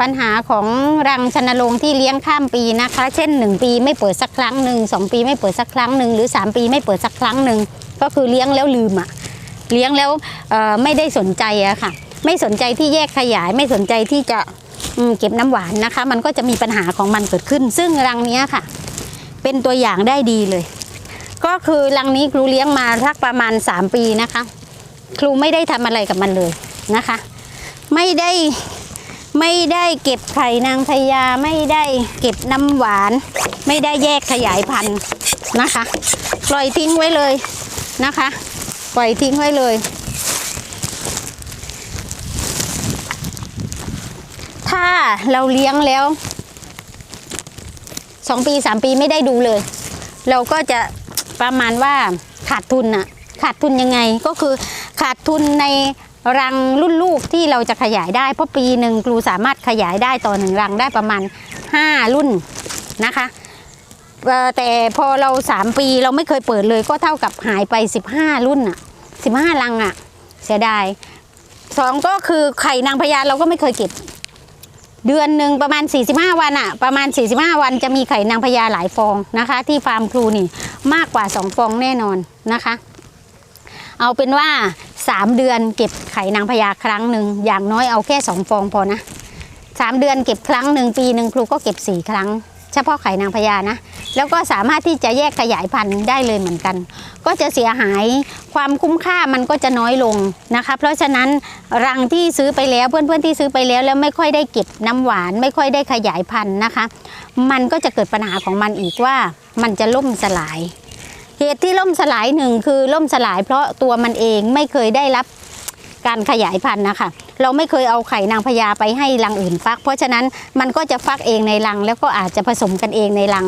ปัญหาของรังชนโรงที่เลี้ยงข้ามปีนะคะ เช่น 1 ปีไม่เปิดสักครั้งหนึ่งสองปีไม่เปิดสักครั้งหนึ่งหรือ 3 ปีไม่เปิดสักครั้งหนึ่งก็คือเลี้ยงแล้วลืมอะเลี้ยงแล้วไม่ได้สนใจอะค่ะ ไม่สนใจที่แยกขยาย ไม่สนใจที่จะเก็บน้ำหวานนะคะ มันก็จะมีปัญหาของมันเกิดขึ้น ซึ่งรังนี้ค่ะ เป็นตัวอย่างได้ดีเลย ก็คือรังนี้ครูเลี้ยงมาสักประมาณ 3 ปีนะคะ ครูไม่ได้ทำอะไรกับมันเลยนะคะ ไม่ได้ ไม่ได้เก็บไข่นางพญาไม่ได้เก็บน้ำหวาน ไม่ได้แยกขยายพันธุ์นะคะ ปล่อยทิ้งไว้เลยนะคะ ปล่อยทิ้งไว้เลย ถ้าเราเลี้ยงแล้วสองปีสามปีไม่ได้ดูเลย เราก็จะประมาณว่าขาดทุนอะขาดทุนยังไงก็คือขาดทุนใน รังรุ่นลูกที่เราจะขยายได้ เพราะปีหนึ่งครูสามารถขยายได้ต่อหนึ่งรังได้ประมาณ 5 รุ่นนะคะแต่พอเรา 3 ปีเราไม่เคยเปิดเลยก็เท่ากับหายไป 15 รุ่นอะ15 รังอะเสียดายสองก็คือไข่นางพญาเราก็ไม่เคยเก็บ เดือนหนึ่งประมาณ 45 วันอะประมาณ 45 วันจะมีไข่นางพญาหลายฟองนะคะ ที่ฟาร์มครูนี่มากกว่า 2 ฟองแน่นอนนะคะ เอาเป็นว่า 3 เดือนเก็บไข่นางพญาครั้งหนึ่งอย่างน้อยเอาแค่ 2 ฟองพอนะ3เดือนเก็บครั้งหนึ่งปีหนึ่งครูก็เก็บ 4 ครั้ง เฉพาะไข่นางพญานะ แล้วก็สามารถที่จะแยกขยายพันธุ์ได้เลยเหมือนกัน ก็จะเสียหายความคุ้มค่ามันก็จะน้อยลงนะคะ เพราะฉะนั้นรังที่ซื้อไปแล้วเพื่อนๆที่ซื้อไปแล้วแล้วไม่ค่อยได้เก็บน้ำหวาน ไม่ค่อยได้ขยายพันธุ์นะคะ มันก็จะเกิดปัญหาของมันอีกว่ามันจะล่มสลาย เหตุที่ล่มสลายหนึ่งคือล่มสลาย เพราะตัวมันเองไม่เคยได้รับการขยายพันธุ์นะคะ เราไม่เคยเอาไข่นางพญาไปให้รังอื่นฟัก เพราะฉะนั้นมันก็จะฟักเองในรัง แล้วก็อาจจะผสมกันเองในรัง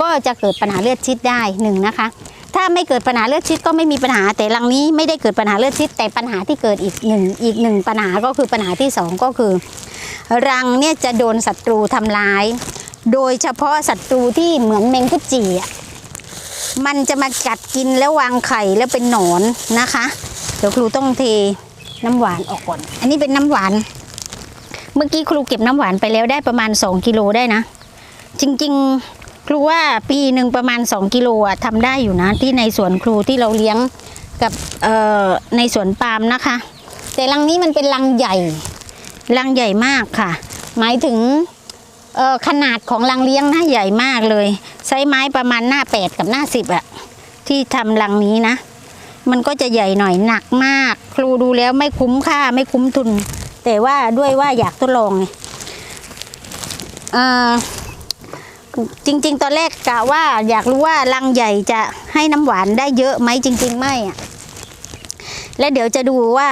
ก็จะเกิดปัญหาเลือดชิดได้หนึ่งนะคะ ถ้าไม่เกิดปัญหาเลือดชิดก็ไม่มีปัญหาแต่รังนี้ไม่ได้เกิดปัญหาเลือดชิด แต่ปัญหาที่เกิดอีกหนึ่งอีกหนึ่งปัญหาก็คือปัญหาที่สองก็คือ รังเนี่ยจะโดนศัตรูทำร้าย โดยเฉพาะศัตรูที่เหมือนแมงกุจีอะ มันจะมากัดกินแล้ววางไข่แล้วเป็นหนอนนะคะ เดี๋ยวครูต้องเทน้ำหวานออกก่อน อันนี้เป็นน้ำหวาน เมื่อกี้ครูเก็บน้ำหวานไปแล้วได้ประมาณ 2กิโลได้นะ จริงๆ ครูว่าปีหนึ่งประมาณ 2กิโลอะทำได้อยู่นะ ที่ในสวนครูที่เราเลี้ยงกับในสวนปาล์มนะคะ แต่รังนี้มันเป็นรังใหญ่รังใหญ่มากค่ะ หมายถึง เออขนาดของรังเลี้ยงนะใหญ่มากเลยไซส์ไม้ประมาณหน้าแปดกับหน้าสิบอะที่ทำรังนี้นะ มันก็จะใหญ่หน่อยหนักมาก ครูดูแล้วไม่คุ้มค่าไม่คุ้มทุน แต่ว่าด้วยว่าอยากทดลองไงจริง ๆ ตอนแรกกะว่าอยากรู้ว่ารังใหญ่จะให้น้ำหวานได้เยอะไหมจริง ๆ ไม่อะและเดี๋ยวจะดูว่า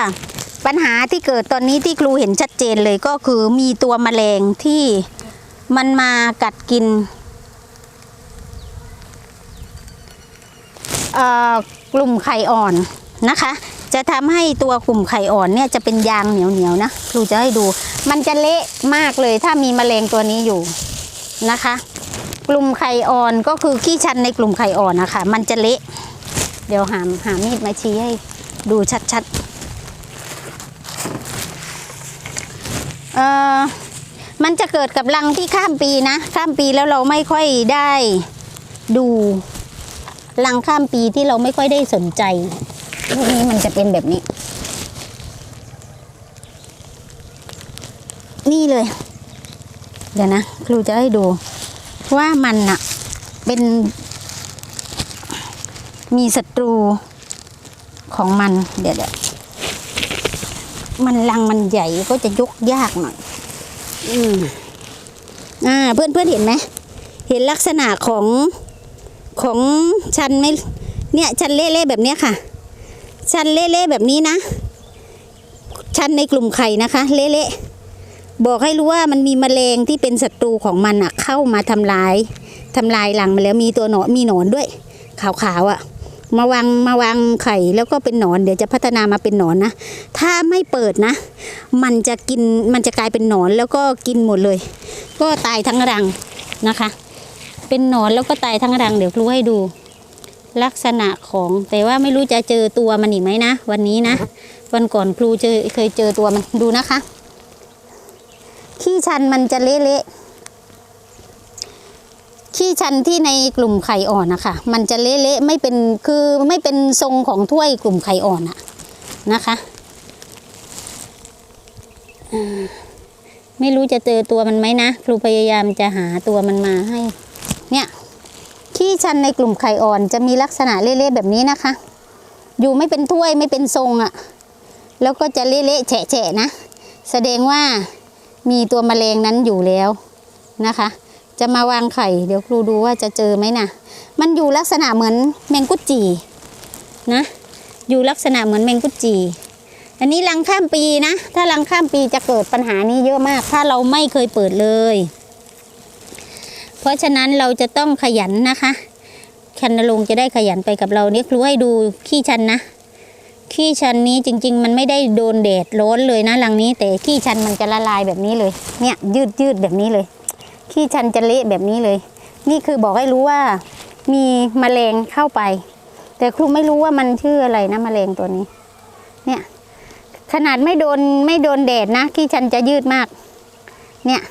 ปัญหาที่เกิดตอนนี้ที่ครูเห็นชัดเจนเลยก็คือมีตัวแมลงที่ มันมากัดกินกลุ่มไข่อ่อนนะคะ จะทำให้ตัวกลุ่มไข่อ่อนเนี่ยจะเป็นยางเหนียวๆนะครูจะให้ดู มันจะเละมากเลยถ้ามีแมลงตัวนี้อยู่นะคะ กลุ่มไข่อ่อนก็คือขี้ชันในกลุ่มไข่อ่อนนะคะมันจะเละ เดี๋ยวหาหามีดมาชี้ให้ดูชัดๆเอ่อ มันจะเกิดกับรังที่ข้ามปีนะ ข้ามปีแล้วเราไม่ค่อยได้ดูรังข้ามปีที่เราไม่ค่อยได้สนใจพวกนี้มันจะเป็นแบบนี้ นี่เลย เดี๋ยวนะครูจะให้ดูว่ามันอะเป็น มีศัตรูของมัน เดี๋ยวเดี๋ยวมันรังมันใหญ่ก็จะยกยากหน่อย อืมอ่าเพื่อนเพื่อนเห็นไหมเห็นลักษณะของของชันไหมเนี่ยชันเล่ๆแบบเนี้ยค่ะ ชันเล่ๆแบบนี้นะชันในกลุ่มไข่นะคะ เละๆบอกให้รู้ว่ามันมีแมลงที่เป็นศัตรูของมันอะเข้ามาทำลายทำลายรังมาแล้วมีตัวหนอนมีหนอนด้วย ขาวๆอะ มาวางมาวางไข่แล้วก็เป็นหนอน เดี๋ยวจะพัฒนามาเป็นหนอนนะ ถ้าไม่เปิดนะ มันจะกินมันจะกลายเป็นหนอนแล้วก็กินหมดเลย ก็ตายทั้งรังนะคะ เป็นหนอนแล้วก็ตายทั้งรังเดี๋ยวครูให้ดู ลักษณะของแต่ว่าไม่รู้จะเจอตัวมันอีกไหมนะ วันนี้นะ วันก่อนครูเจอเคยเจอตัวมันดูนะคะ ขี้ชันมันจะเละๆ ขี้ชันที่ในกลุ่มไข่อ่อนนะคะมันจะเละๆไม่เป็นคือไม่เป็นทรงของถ้วยกลุ่มไข่อ่อนอะนะคะไม่รู้จะเจอตัวมันไหมนะครูพยายามจะหาตัวมันมาให้ เนี่ยขี้ชันในกลุ่มไข่อ่อนจะมีลักษณะเละๆแบบนี้นะคะ อยู่ไม่เป็นถ้วยไม่เป็นทรงอะ่ะ แล้วก็จะเละๆแฉะๆนะ แสดงว่ามีตัวมแมลงนั้นอยู่แล้วนะคะ จะมาวางไข่ เดี๋ยวครูดูว่าจะเจอไหมนะมันอยู่ลักษณะเหมือนแมงกุจีนะอยู่ลักษณะเหมือนแมงกุจี อันนี้รังข้ามปีนะ ถ้ารังข้ามปีจะเกิดปัญหานี้เยอะมาก ถ้าเราไม่เคยเปิดเลย เพราะฉะนั้นเราจะต้องขยันนะคะชันนรงจะได้ขยันไปกับเราเนี่ยครูให้ดูขี้ชันนะ ขี้ชันนี้จริง ๆ มันไม่ได้โดนแดดร้อนเลยนะรังนี้ แต่ขี้ชันมันจะละลายแบบนี้เลย เนี่ยยืดยืดแบบนี้เลย ขี้ชันจะเละแบบนี้เลย นี่คือบอกให้รู้ว่ามีแมลงเข้าไป แต่ครูไม่รู้ว่ามันชื่ออะไรนะแมลงตัวนี้ เนี่ย ขนาดไม่โดนไม่โดนแดดนะขี้ชันจะยืดมาก เนี่ย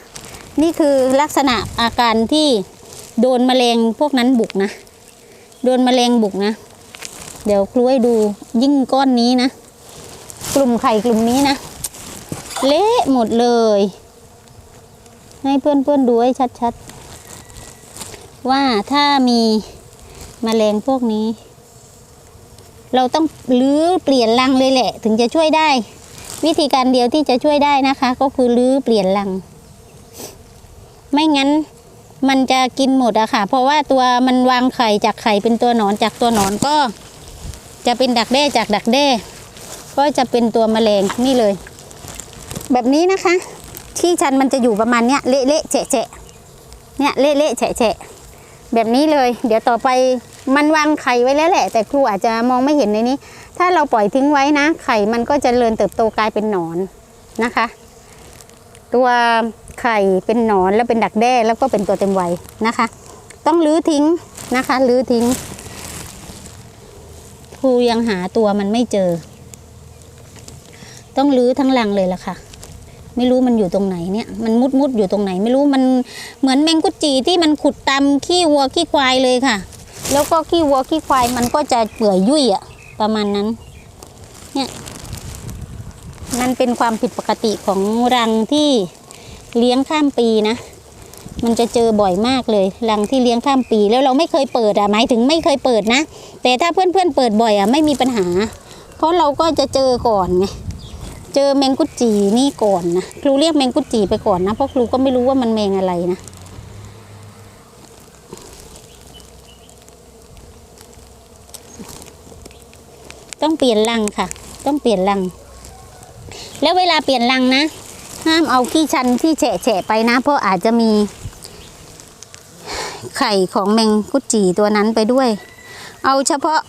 นี่คือลักษณะอาการที่โดนแมลงพวกนั้นบุกนะ โดนแมลงบุกนะ เดี๋ยวครูให้ดูยิ่งก้อนนี้นะ กลุ่มไข่กลุ่มนี้นะ เละหมดเลย ให้เพื่อนๆดูให้ชัดๆ ว่าถ้ามีแมลงพวกนี้ เราต้องรื้อเปลี่ยนรังเลยแหละ ถึงจะช่วยได้ วิธีการเดียวที่จะช่วยได้นะคะ ก็คือรื้อเปลี่ยนรัง ไม่งั้นมันจะกินหมดอะค่ะ เพราะว่าตัวมันวางไข่จากไข่เป็นตัวหนอนจากตัวหนอนก็ จะเป็นดักแด้จากดักแด้ ก็จะเป็นตัวแมลงนี่เลย แบบนี้นะคะ ที่ชันมันจะอยู่ประมาณเนี้ยเละเละๆแฉะแฉะเนี่ยเละเละๆแฉะแฉะแบบนี้เลย เดี๋ยวต่อไปมันวางไข่ไว้แล้วแหละ แต่ครูอาจจะมองไม่เห็นในนี้ ถ้าเราปล่อยทิ้งไว้นะ ไข่มันก็จะเริญเติบโตกลายเป็นหนอนนะคะ ตัวไข่เป็นหนอนแล้วเป็นดักแด้แล้วก็เป็นตัวเต็มวัยนะคะ ต้องรื้อทิ้งนะคะรื้อทิ้งครูยังหาตัวมันไม่เจอ ต้องรื้อทั้งรังเลยล่ะค่ะ ไม่รู้มันอยู่ตรงไหนเนี่ยมันมุดมุดอยู่ตรงไหน ไม่รู้มันเหมือนแมงกุจีที่มันขุดตามขี้วัวขี้ควายเลยค่ะ แล้วก็ขี้วัวขี้ควายมันก็จะเปื่อยยุ่ยอะประมาณนั้นเนี่ยมันเป็นความผิดปกติของรังที่เลี้ยงข้ามปีนะ มันจะเจอบ่อยมากเลยรังที่เลี้ยงข้ามปีแล้วเราไม่เคยเปิดอะหมายถึงไม่เคยเปิดนะ แต่ถ้าเพื่อนๆเปิดบ่อยอะไม่มีปัญหา เพราะเราก็จะเจอก่อนไง เจอแมงกุจีนี่ก่อนนะครูเรียกแมงกุจีไปก่อนนะเพราะครูก็ไม่รู้ว่ามันแมงอะไรนะต้องเปลี่ยนรังค่ะ ต้องเปลี่ยนรัง แล้วเวลาเปลี่ยนรังนะห้ามเอาขี้ชันที่แฉะแฉะไปนะ เพราะอาจจะมี ไข่ของแมงกุจีตัวนั้นไปด้วย เอาเฉพาะ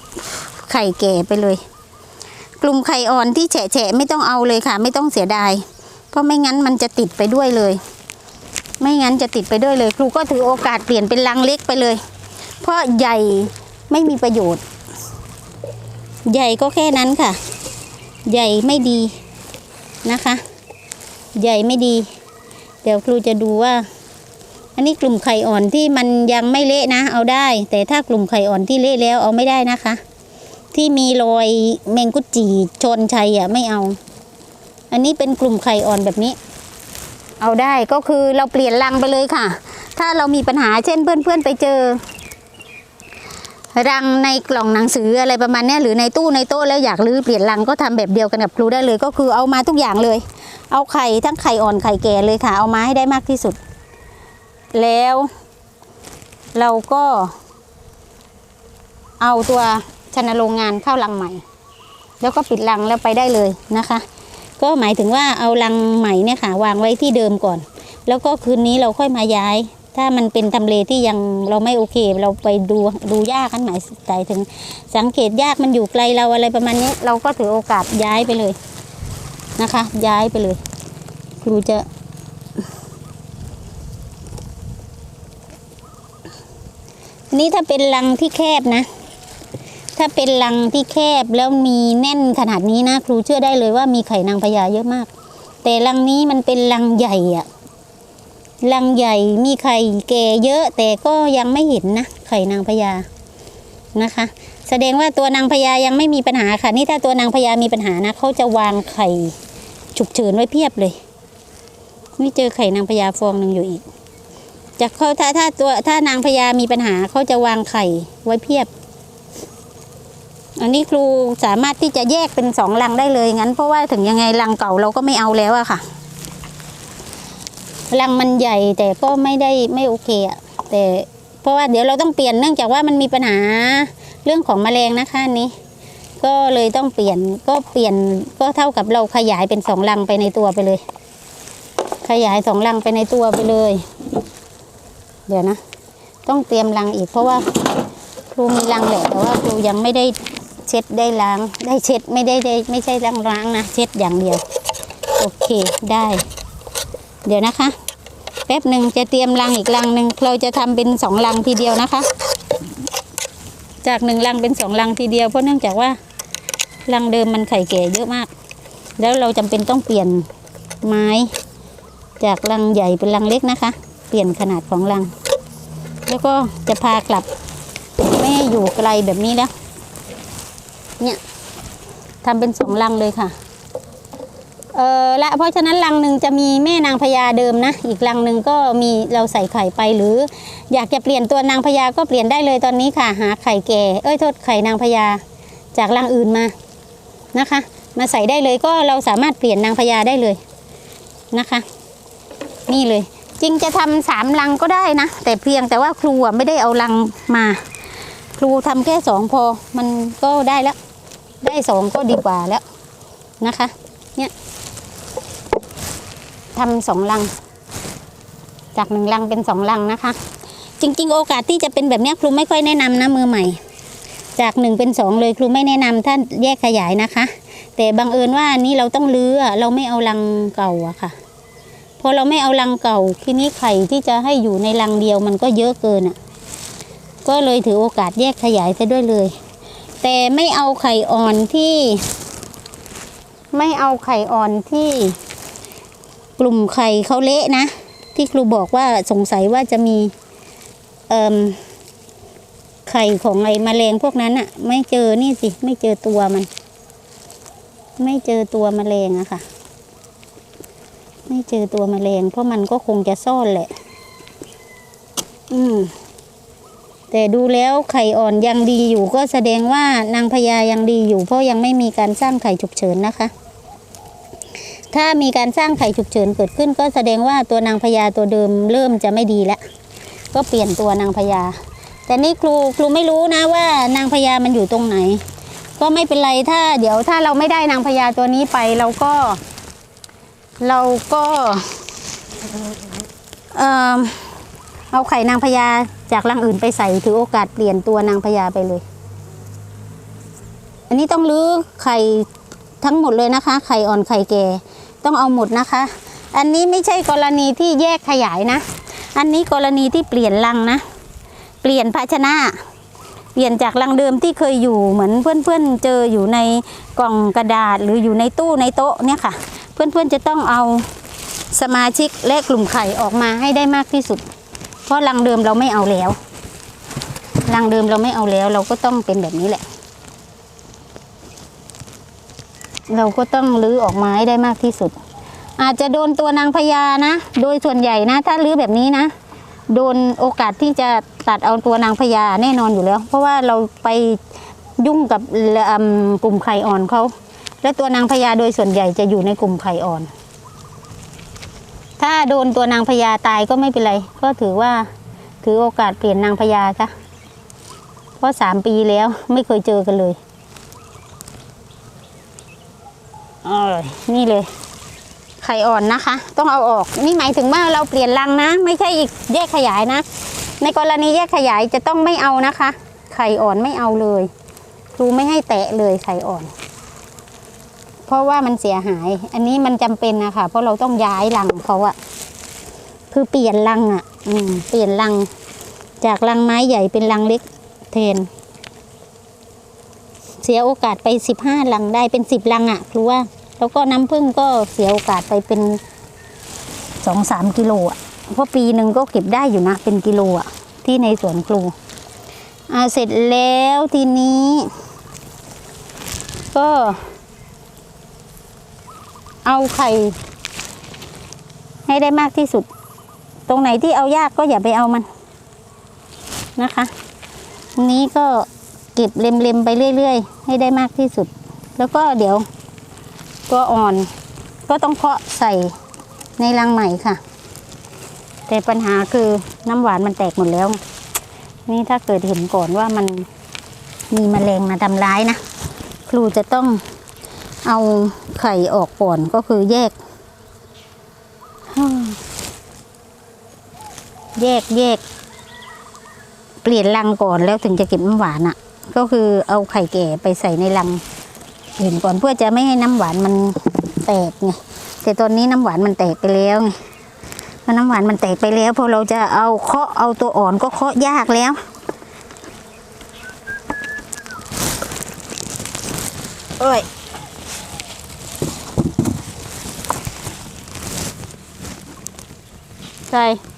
ไข่แก่ไปเลย กลุ่มไข่อ่อนที่แฉะแฉะไม่ต้องเอาเลยค่ะ ไม่ต้องเสียดาย เพราะไม่งั้นมันจะติดไปด้วยเลย ไม่งั้นจะติดไปด้วยเลย ครูก็ถือโอกาสเปลี่ยนเป็นรังเล็กไปเลย เพราะใหญ่ไม่มีประโยชน์ ใหญ่ก็แค่นั้นค่ะ ใหญ่ไม่ดีนะคะ ใหญ่ไม่ดี เดี๋ยวครูจะดูว่า อันนี้กลุ่มไข่อ่อนที่มันยังไม่เละนะ เอาได้ แต่ถ้ากลุ่มไข่อ่อนที่เละแล้วเอาไม่ได้นะคะ ที่มีรอยแมงกุจีชนชัยอะไม่เอา อันนี้เป็นกลุ่มไข่อ่อนแบบนี้ เอาได้ก็คือเราเปลี่ยนรังไปเลยค่ะ ถ้าเรามีปัญหาเช่นเพื่อนๆไปเจอ รังในกล่องหนังสืออะไรประมาณนี้หรือในตู้ในโต๊ะแล้วอยากรื้อเปลี่ยนรังก็ทำแบบเดียวกันกับครูได้เลย ก็คือเอามาทุกอย่างเลย เอาไข่ทั้งไข่อ่อนไข่แก่เลยค่ะ เอามาให้ได้มากที่สุด แล้วเราก็เอาตัว ชนโรงงานเข้ารังใหม่ แล้วก็ปิดรังแล้วไปได้เลยนะคะ ก็หมายถึงว่าเอารังใหม่เนี่ยค่ะวางไว้ที่เดิมก่อน แล้วก็คืนนี้เราค่อยมาย้าย ถ้ามันเป็นทำเลที่ยังเราไม่โอเค เราไปดูดูยากกันหมายใจถึง สังเกตยากมันอยู่ไกลเราอะไรประมาณนี้ เราก็ถือโอกาสย้ายไปเลยนะคะ ย้ายไปเลย ครูจะนี่ถ้าเป็นรังที่แคบนะ ถ้าเป็นรังที่แคบแล้วมีแน่นขนาดนี้นะครูเชื่อได้เลยว่ามีไข่นางพญาเยอะมาก แต่รังนี้มันเป็นรังใหญ่อะรังใหญ่มีไข่แก่เยอะ แต่ก็ยังไม่เห็นนะไข่นางพญานะคะ แสดงว่าตัวนางพญายังไม่มีปัญหาค่ะ นี่ถ้าตัวนางพญามีปัญหานะเขาจะวางไข่ฉุกเฉินไว้เพียบเลยนี่เจอไข่นางพญาฟองหนึ่งอยู่อีกจากเขาถ้าถ้าตัวถ้านางพญามีปัญหาเขาจะวางไข่ไว้เพียบ อันนี้ครูสามารถที่จะแยกเป็นสองรังได้เลยงั้น เพราะว่าถึงยังไงรังเก่าเราก็ไม่เอาแล้วอะค่ะรังมันใหญ่แต่ก็ไม่ได้ไม่โอเคอะแต่เพราะว่าเดี๋ยวเราต้องเปลี่ยนเนื่องจากว่ามันมีปัญหาเรื่องของแมลงนะคะนี้ ก็เลยต้องเปลี่ยนก็เปลี่ยนก็เท่ากับเราขยายเป็นสองรังไปในตัวไปเลย ขยายสองรังไปในตัวไปเลย เดี๋ยวนะ ต้องเตรียมรังอีกเพราะว่าครูมีรังแหละแต่ว่าครูยังไม่ได้ เช็ดได้ล้างได้เช็ดไม่ได้ได้ไม่ใช่ล้างล้างนะเช็ดอย่างเดียว โอเคได้ เดี๋ยวนะคะ แป๊บหนึ่งจะเตรียมรังอีกรังหนึ่งเราจะทำเป็นสองรังทีเดียวนะคะ จากหนึ่งรังเป็นสองรังทีเดียวเพราะเนื่องจากว่ารังเดิมมันไข่แก่เยอะมาก แล้วเราจำเป็นต้องเปลี่ยนไม้ จากรังใหญ่เป็นรังเล็กนะคะ เปลี่ยนขนาดของรัง แล้วก็จะพากลับไม่อยู่ไกลแบบนี้แล้ว เนี่ยทำเป็นสองรังเลยค่ะ เออและเพราะฉะนั้นรังหนึ่งจะมีแม่นางพญาเดิมนะ อีกรังหนึ่งก็มีเราใส่ไข่ไปหรือ อยากจะเปลี่ยนตัวนางพญาก็เปลี่ยนได้เลยตอนนี้ค่ะ หาไข่แก่เอ้ยโทษไข่นางพญาจากรังอื่นมานะคะ มาใส่ได้เลยก็เราสามารถเปลี่ยนนางพญาได้เลยนะคะ นี่เลย จริงจะทำสามรังก็ได้นะ แต่เพียงแต่ว่าครูไม่ได้เอารังมา รูทำแค่สองพอมันก็ได้แล้ว ได้สองก็ดีกว่าแล้วนะคะ เนี่ยทำสองลัง จากหนึ่งลังเป็นสองลังนะคะ จริง ๆ โอกาสที่จะเป็นแบบนี้ครูไม่ค่อยแนะนำนะมือใหม่ จากหนึ่งเป็นสองเลยครูไม่แนะนำท่านแยกขยายนะคะ แต่บังเอิญว่าอันนี้เราต้องเลื้อเราไม่เอาลังเก่าอะค่ะพอเราไม่เอาลังเก่าทีนี้ไข่ที่จะให้อยู่ในลังเดียวมันก็เยอะเกินอะ ก็เลยถือโอกาสแยกขยายซะด้วยเลย แต่ไม่เอาไข่อ่อนที่ ไม่เอาไข่อ่อนที่ กลุ่มไข่เขาเละนะ ที่ครูบอกว่าสงสัยว่าจะมีไข่ของไอ้แมลงพวกนั้นอะไม่เจอนี่สิ ไม่เจอตัวมัน ไม่เจอตัวแมลงอะค่ะ ไม่เจอตัวแมลงเพราะมันก็คงจะซ่อนแหละ อืม แต่ดูแล้วไข่อ่อนยังดีอยู่ก็แสดงว่านางพญายังดีอยู่ เพราะยังไม่มีการสร้างไข่ฉุกเฉินนะคะ ถ้ามีการสร้างไข่ฉุกเฉินเกิดขึ้น ก็แสดงว่าตัวนางพญาตัวเดิมเริ่มจะไม่ดีแล้ว ก็เปลี่ยนตัวนางพญา แต่นี่ครูครูไม่รู้นะว่านางพญามันอยู่ตรงไหน ก็ไม่เป็นไรถ้าเดี๋ยวถ้าเราไม่ได้นางพญาตัวนี้ไปเราก็ เราก็เอ่อ เอาไข่นางพญาจากรังอื่นไปใส่ถือโอกาสเปลี่ยนตัวนางพญาไปเลย อันนี้ต้องรื้อไข่ทั้งหมดเลยนะคะ ไข่อ่อนไข่แก่ต้องเอาหมดนะคะ อันนี้ไม่ใช่กรณีที่แยกขยายนะ อันนี้กรณีที่เปลี่ยนรังนะ เปลี่ยนภาชนะเปลี่ยนจากรังเดิมที่เคยอยู่เหมือนเพื่อนๆเจออยู่ในกล่องกระดาษหรืออยู่ในตู้ในโต๊ะเนี่ยค่ะ เพื่อนๆจะต้องเอาสมาชิกและกลุ่มไข่ออกมาให้ได้มากที่สุด เพราะรังเดิมเราไม่เอาแล้ว รังเดิมเราไม่เอาแล้ว เราก็ต้องเป็นแบบนี้แหละ เราก็ต้องลื้อออกมาให้ได้มากที่สุด อาจจะโดนตัวนางพญานะ โดยส่วนใหญ่นะ ถ้าลื้อแบบนี้นะ โดนโอกาสที่จะตัดเอาตัวนางพญาแน่นอนอยู่แล้ว เพราะว่าเราไปยุ่งกับกลุ่มไข่อ่อนเขา และตัวนางพญาโดยส่วนใหญ่จะอยู่ในกลุ่มไข่อ่อน ถ้าโดนตัวนางพญาตายก็ไม่เป็นไรก็ถือว่าถือโอกาสเปลี่ยนนางพญาซะเพราะสามปีแล้วไม่เคยเจอกันเลยเออนี่เลย ไข่อ่อนนะคะ ต้องเอาออก นี่หมายถึงว่าเราเปลี่ยนรังนะ ไม่ใช่อีกแยกขยายนะ ในกรณีแยกขยายจะต้องไม่เอานะคะ ไข่อ่อนไม่เอาเลย ครูไม่ให้แตะเลยไข่อ่อนเพ ราะว่ามันเสียหาย อันนี้มันจำเป็นนะคะเพราะเราต้องย้ายรังเขาอะคือเปลี่ยนรังอะอืมเปลี่ยนรัง จากรังไม้ใหญ่เป็นรังเล็กแทน เสียโอกาสไปสิบห้ารังได้เป็นสิบรังอะครูว่า แล้วก็น้ำผึ้งก็เสียโอกาสไปเป็นสองสามกิโลอะเพราะปีหนึ่งก็เก็บได้อยู่นะ เป็นกิโลอะที่ในสวนครูอ่าเสร็จแล้วทีนี้ ก็ เอาไข่ให้ได้มากที่สุด ตรงไหนที่เอายากก็อย่าไปเอามันนะคะ นี้ก็เก็บเล็มๆไปเรื่อย ๆ ให้ได้มากที่สุด แล้วก็เดี๋ยวตัวอ่อนก็ต้องเพาะใส่ในรังใหม่ค่ะ แต่ปัญหาคือน้ำหวานมันแตกหมดแล้ว นี่ถ้าเกิดเห็นก่อนว่ามันมีแมลงมาทำร้ายนะ ครูจะต้อง เอาไข่ออกก่อนก็คือแยก แยกแยก เปลี่ยนรังก่อนแล้วถึงจะเก็บน้ำหวานอะ่ะ ก็คือเอาไข่แก่ไปใส่ในรังอื่นก่อนเพื่อจะไม่ให้น้ำหวานมันแตกไงแต่ตอนนี้น้ำหวานมันแตกไปแล้วไงพอน้ำหวานมันแตกไปแล้วพอเราจะเอาเคาะเอาตัวอ่อนก็เคาะยากแล้วโอ้ย ใช่